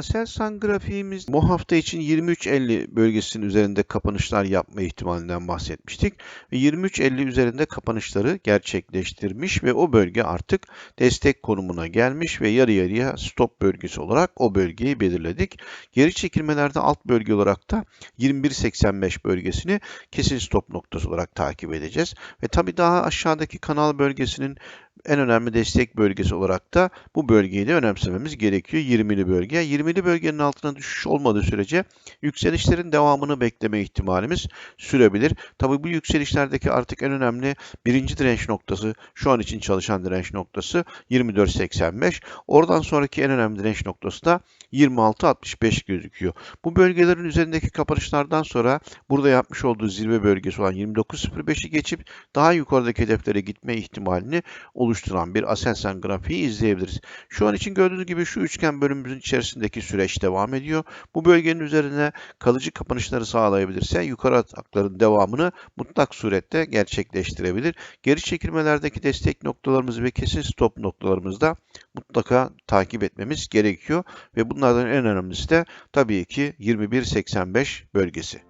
Aselsan grafiğimiz bu hafta için 23.50 bölgesinin üzerinde kapanışlar yapma ihtimalinden bahsetmiştik. Ve 23.50 üzerinde kapanışları gerçekleştirmiş ve o bölge artık destek konumuna gelmiş ve yarı yarıya stop bölgesi olarak o bölgeyi belirledik. Geri çekilmelerde alt bölge olarak da 21.85 bölgesini kesin stop noktası olarak takip edeceğiz. Ve tabii daha aşağıdaki kanal bölgesinin en önemli destek bölgesi olarak da bu bölgeyi de önemsememiz gerekiyor. 20'li bölge. 20'li bölgenin altına düşüş olmadığı sürece yükselişlerin devamını bekleme ihtimalimiz sürebilir. Tabi bu yükselişlerdeki artık en önemli birinci direnç noktası, şu an için çalışan direnç noktası 24.85. Oradan sonraki en önemli direnç noktası da 26.65 gözüküyor. Bu bölgelerin üzerindeki kapanışlardan sonra burada yapmış olduğu zirve bölgesi olan 29.05'i geçip daha yukarıdaki hedeflere gitme ihtimalini oluşturan bir Aselsan grafiği izleyebiliriz. Şu an için gördüğünüz gibi şu üçgen bölümümüzün içerisindeki süreç devam ediyor. Bu bölgenin üzerine kalıcı kapanışları sağlayabilirse yukarı atakların devamını mutlak surette gerçekleştirebilir. Geri çekilmelerdeki destek noktalarımız ve kesin stop noktalarımızı da mutlaka takip etmemiz gerekiyor ve bunlardan en önemlisi de tabii ki 21.85 bölgesi.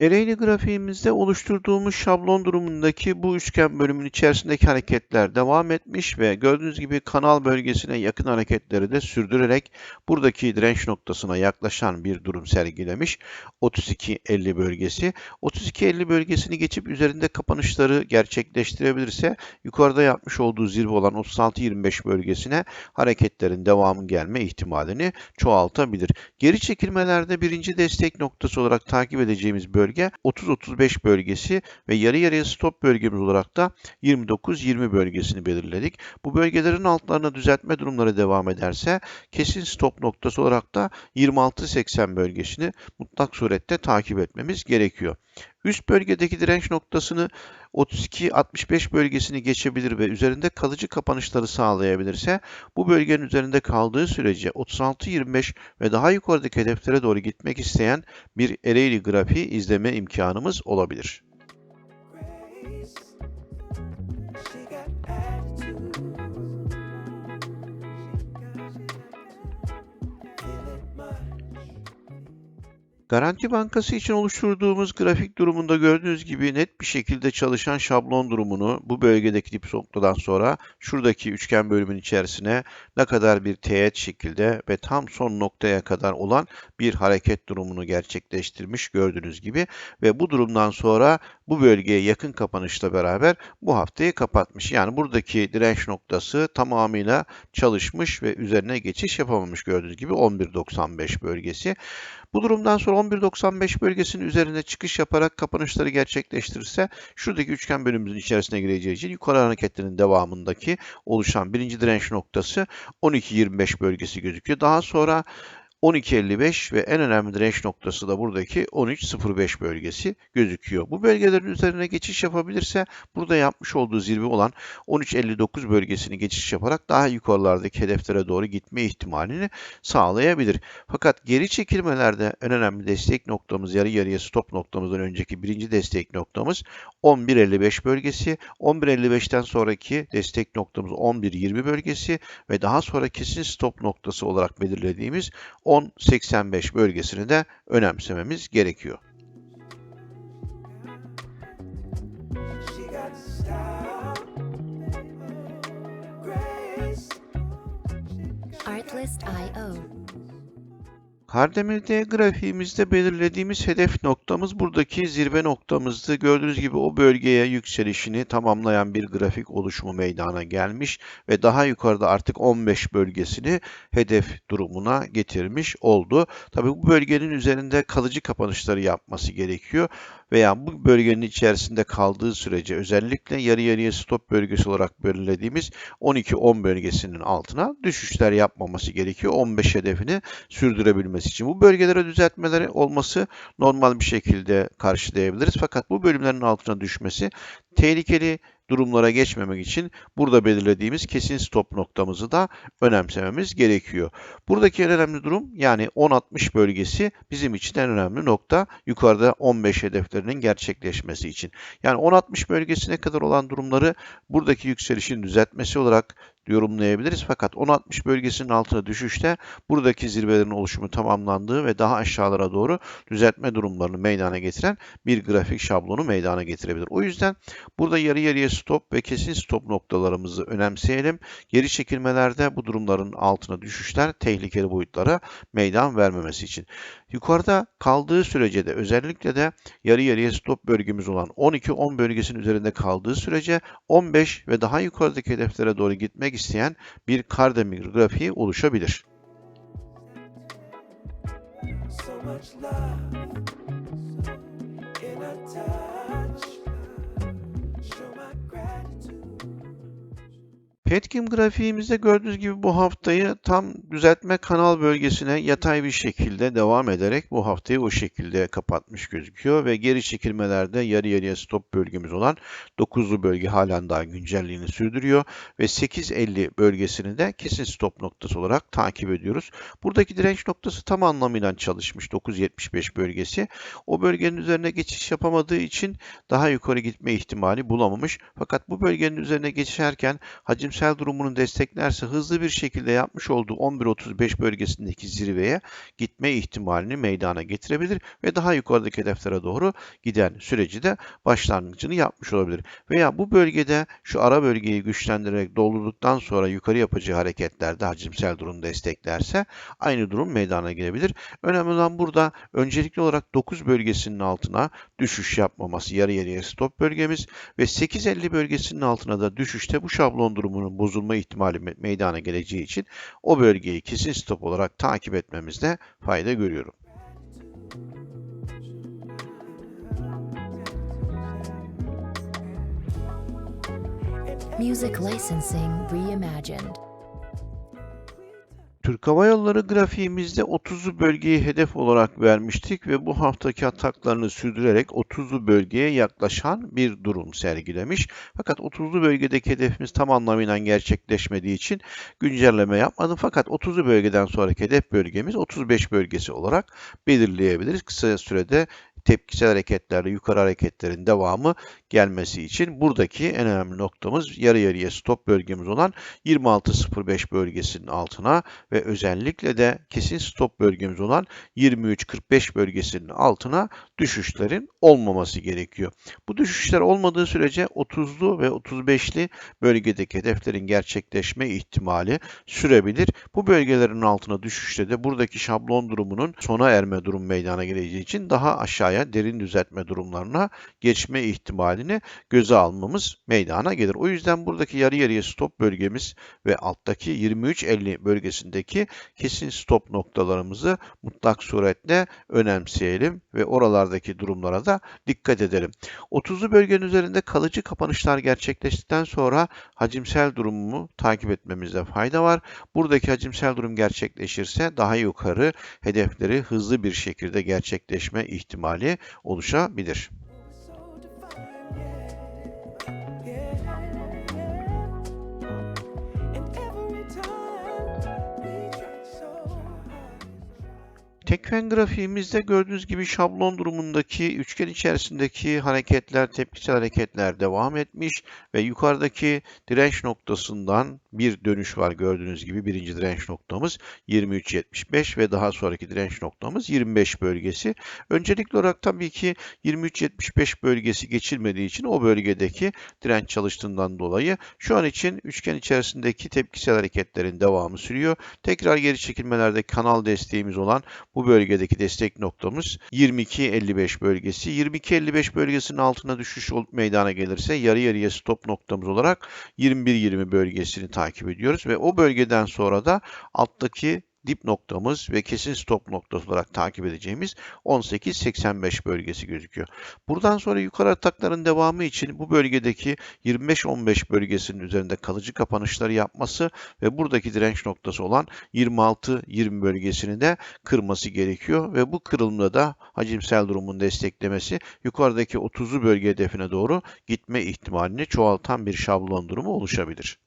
Ereğli grafiğimizde oluşturduğumuz şablon durumundaki bu üçgen bölümün içerisindeki hareketler devam etmiş ve gördüğünüz gibi kanal bölgesine yakın hareketleri de sürdürerek buradaki direnç noktasına yaklaşan bir durum sergilemiş. 32.50 bölgesi. 32.50 bölgesini geçip üzerinde kapanışları gerçekleştirebilirse yukarıda yapmış olduğu zirve olan 36.25 bölgesine hareketlerin devamı gelme ihtimalini çoğaltabilir. Geri çekilmelerde birinci destek noktası olarak takip edeceğimiz bölge bölge 30-35 bölgesi ve yarı yarıya stop bölgemiz olarak da 29-20 bölgesini belirledik. Bu bölgelerin altlarına düzeltme durumları devam ederse kesin stop noktası olarak da 26-80 bölgesini mutlak surette takip etmemiz gerekiyor. Üst bölgedeki direnç noktasını 32-65 bölgesini geçebilir ve üzerinde kalıcı kapanışları sağlayabilirse bu bölgenin üzerinde kaldığı sürece 36-25 ve daha yukarıdaki hedeflere doğru gitmek isteyen bir Ereğli grafiği izleme imkanımız olabilir. Garanti Bankası için oluşturduğumuz grafik durumunda gördüğünüz gibi net bir şekilde çalışan şablon durumunu bu bölgedeki dip noktadan sonra şuradaki üçgen bölümün içerisine ne kadar bir teğet şekilde ve tam son noktaya kadar olan bir hareket durumunu gerçekleştirmiş gördüğünüz gibi ve bu durumdan sonra bu bölgeye yakın kapanışla beraber bu haftayı kapatmış. Yani buradaki direnç noktası tamamıyla çalışmış ve üzerine geçiş yapamamış gördüğünüz gibi 11.95 bölgesi. Bu durumdan sonra 11.95 bölgesinin üzerine çıkış yaparak kapanışları gerçekleştirirse şuradaki üçgen bölümümüzün içerisine gireceği için yukarı hareketlerin devamındaki oluşan birinci direnç noktası 12.25 bölgesi gözüküyor. Daha sonra 12.55 ve en önemli direnç noktası da buradaki 13.05 bölgesi gözüküyor. Bu bölgelerin üzerine geçiş yapabilirse burada yapmış olduğu zirve olan 13.59 bölgesini geçiş yaparak daha yukarılardaki hedeflere doğru gitme ihtimalini sağlayabilir. Fakat geri çekilmelerde en önemli destek noktamız yarı yarıya stop noktamızdan önceki birinci destek noktamız 11.55 bölgesi. 11.55'ten sonraki destek noktamız 11.20 bölgesi ve daha sonra kesin stop noktası olarak belirlediğimiz 10.85 bölgesini de önemsememiz gerekiyor. Artlist.io. Kardemir'de grafiğimizde belirlediğimiz hedef noktamız buradaki zirve noktamızdı. Gördüğünüz gibi o bölgeye yükselişini tamamlayan bir grafik oluşumu meydana gelmiş ve daha yukarıda artık 15 bölgesini hedef durumuna getirmiş oldu. Tabii bu bölgenin üzerinde kalıcı kapanışları yapması gerekiyor veya bu bölgenin içerisinde kaldığı sürece özellikle yarı yarıya stop bölgesi olarak belirlediğimiz 12-10 bölgesinin altına düşüşler yapmaması gerekiyor 15 hedefini sürdürebilmesi için. Bu bölgelere düzeltmeleri olması normal bir şekilde karşılayabiliriz. Fakat bu bölümlerin altına düşmesi tehlikeli durumlara geçmemek için burada belirlediğimiz kesin stop noktamızı da önemsememiz gerekiyor. Buradaki en önemli durum yani 10-60 bölgesi bizim için en önemli nokta yukarıda 15 hedeflerinin gerçekleşmesi için. Yani 10-60 bölgesine kadar olan durumları buradaki yükselişin düzeltmesi olarak yorumlayabiliriz. Fakat 10-60 bölgesinin altına düşüşte buradaki zirvelerin oluşumu tamamlandığı ve daha aşağılara doğru düzeltme durumlarını meydana getiren bir grafik şablonu meydana getirebilir. O yüzden burada yarı yarıya stop ve kesin stop noktalarımızı önemseyelim. Geri çekilmelerde bu durumların altına düşüşler tehlikeli boyutlara meydan vermemesi için. Yukarıda kaldığı sürece de özellikle de yarı yarıya stop bölgemiz olan 12-10 bölgesinin üzerinde kaldığı sürece 15 ve daha yukarıdaki hedeflere doğru gitmek isteyen bir grafiği oluşabilir. So much love in a touch. Petkim grafiğimizde gördüğünüz gibi bu haftayı tam düzeltme kanal bölgesine yatay bir şekilde devam ederek bu haftayı o şekilde kapatmış gözüküyor ve geri çekilmelerde yarı yarıya stop bölgemiz olan 9'lu bölge halen daha güncelliğini sürdürüyor ve 8.50 bölgesini de kesin stop noktası olarak takip ediyoruz. Buradaki direnç noktası tam anlamıyla çalışmış 9.75 bölgesi. O bölgenin üzerine geçiş yapamadığı için daha yukarı gitme ihtimali bulamamış. Fakat bu bölgenin üzerine geçerken hacimsel durumunu desteklerse hızlı bir şekilde yapmış olduğu 11.35 bölgesindeki zirveye gitme ihtimalini meydana getirebilir ve daha yukarıdaki hedeflere doğru giden süreci de başlangıcını yapmış olabilir. Veya bu bölgede şu ara bölgeyi güçlendirerek doldurduktan sonra yukarı yapacağı hareketlerde hacimsel durum desteklerse aynı durum meydana gelebilir. Önemli olan burada öncelikli olarak 9 bölgesinin altına düşüş yapmaması yarı yarıya stop bölgemiz ve 8.50 bölgesinin altına da düşüşte bu şablon durumunun bozulma ihtimali me- meydana geleceği için o bölgeyi kesin stop olarak takip etmemizde fayda görüyorum. Music licensing reimagined. Türk Hava Yolları grafiğimizde 30'lu bölgeyi hedef olarak vermiştik ve bu haftaki ataklarını sürdürerek 30'lu bölgeye yaklaşan bir durum sergilemiş. Fakat 30'lu bölgedeki hedefimiz tam anlamıyla gerçekleşmediği için güncelleme yapmadım. Fakat 30'lu bölgeden sonraki hedef bölgemiz 35 bölgesi olarak belirleyebiliriz. Kısa sürede tepkisel hareketlerle yukarı hareketlerin devamı gelmesi için buradaki en önemli noktamız yarı yarıya stop bölgemiz olan 26.05 bölgesinin altına ve özellikle de kesin stop bölgemiz olan 23.45 bölgesinin altına düşüşlerin olmaması gerekiyor. Bu düşüşler olmadığı sürece 30'lu ve 35'li bölgedeki hedeflerin gerçekleşme ihtimali sürebilir. Bu bölgelerin altına düşüşte de buradaki şablon durumunun sona erme durum meydana geleceği için daha aşağıya derin düzeltme durumlarına geçme ihtimalini göze almamız meydana gelir. O yüzden buradaki yarı yarıya stop bölgemiz ve alttaki 23.50 bölgesindeki kesin stop noktalarımızı mutlak suretle önemseyelim ve oralardaki durumlara da dikkat edelim. 30'lu bölgenin üzerinde kalıcı kapanışlar gerçekleştikten sonra hacimsel durumumu takip etmemizde fayda var. Buradaki hacimsel durum gerçekleşirse daha yukarı hedefleri hızlı bir şekilde gerçekleşme ihtimali oluşabilir. Tekfen grafiğimizde gördüğünüz gibi şablon durumundaki üçgen içerisindeki hareketler, tepkisel hareketler devam etmiş ve yukarıdaki direnç noktasından bir dönüş var gördüğünüz gibi birinci direnç noktamız 23.75 ve daha sonraki direnç noktamız 25 bölgesi. Öncelikli olarak tabii ki 23.75 bölgesi geçilmediği için o bölgedeki direnç çalıştığından dolayı şu an için üçgen içerisindeki tepkisel hareketlerin devamı sürüyor. Tekrar geri çekilmelerde kanal desteğimiz olan bu bölgedeki destek noktamız 22.55 bölgesi. 22.55 bölgesinin altına düşüş meydana gelirse yarı yarıya stop noktamız olarak 21.20 bölgesini takip ediyoruz ve o bölgeden sonra da alttaki dip noktamız ve kesin stop noktası olarak takip edeceğimiz 18.85 bölgesi gözüküyor. Buradan sonra yukarı atakların devamı için bu bölgedeki 25-15 bölgesinin üzerinde kalıcı kapanışları yapması ve buradaki direnç noktası olan 26-20 bölgesini de kırması gerekiyor ve bu kırılımda da hacimsel durumun desteklemesi yukarıdaki 30'lu bölge hedefine doğru gitme ihtimalini çoğaltan bir şablon durumu oluşabilir.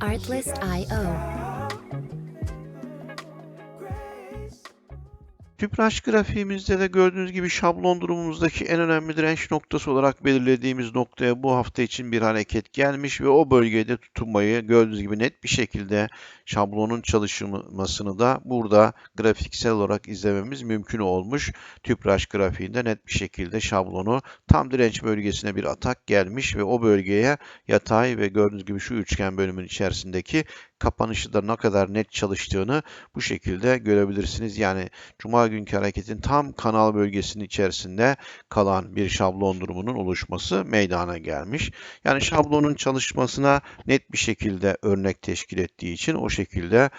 Artlist.io. Tüpraş grafiğimizde de gördüğünüz gibi şablon durumumuzdaki en önemli direnç noktası olarak belirlediğimiz noktaya bu hafta için bir hareket gelmiş ve o bölgede tutunmayı gördüğünüz gibi net bir şekilde şablonun çalışmasını da burada grafiksel olarak izlememiz mümkün olmuş. Tüpraş grafiğinde net bir şekilde şablonu tam direnç bölgesine bir atak gelmiş ve o bölgeye yatay ve gördüğünüz gibi şu üçgen bölümün içerisindeki kapanışı da ne kadar net çalıştığını bu şekilde görebilirsiniz. Yani Cuma günkü hareketin tam kanal bölgesinin içerisinde kalan bir şablon durumunun oluşması meydana gelmiş. Yani şablonun çalışmasına net bir şekilde örnek teşkil ettiği için o şekilde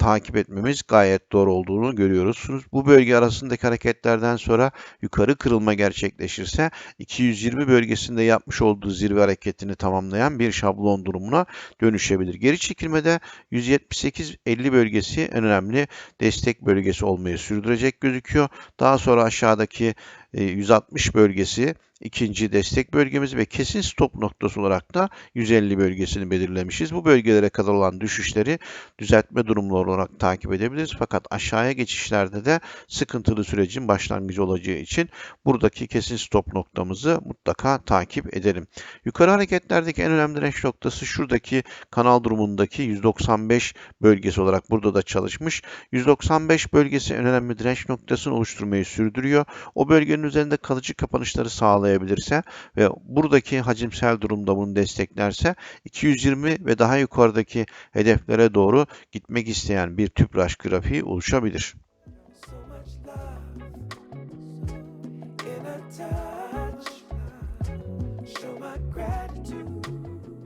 takip etmemiz gayet doğru olduğunu görüyorsunuz. Bu bölge arasındaki hareketlerden sonra yukarı kırılma gerçekleşirse 220 bölgesinde yapmış olduğu zirve hareketini tamamlayan bir şablon durumuna dönüşebilir. Geri çekilmede 178-50 bölgesi en önemli destek bölgesi olmayı sürdürecek gözüküyor. Daha sonra aşağıdaki 160 bölgesi ikinci destek bölgemiz ve kesin stop noktası olarak da 150 bölgesini belirlemişiz. Bu bölgelere kadar olan düşüşleri düzeltme durumları olarak takip edebiliriz. Fakat aşağıya geçişlerde de sıkıntılı sürecin başlangıcı olacağı için buradaki kesin stop noktamızı mutlaka takip edelim. Yukarı hareketlerdeki en önemli direnç noktası şuradaki kanal durumundaki 195 bölgesi olarak burada da çalışmış. 195 bölgesi en önemli direnç noktasını oluşturmayı sürdürüyor. O bölgenin üzerinde kalıcı kapanışları sağlayabilirse ve buradaki hacimsel durumda bunu desteklerse 220 ve daha yukarıdaki hedeflere doğru gitmek isteyen bir tüpraş grafiği oluşabilir.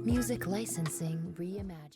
Music licensing reimagined.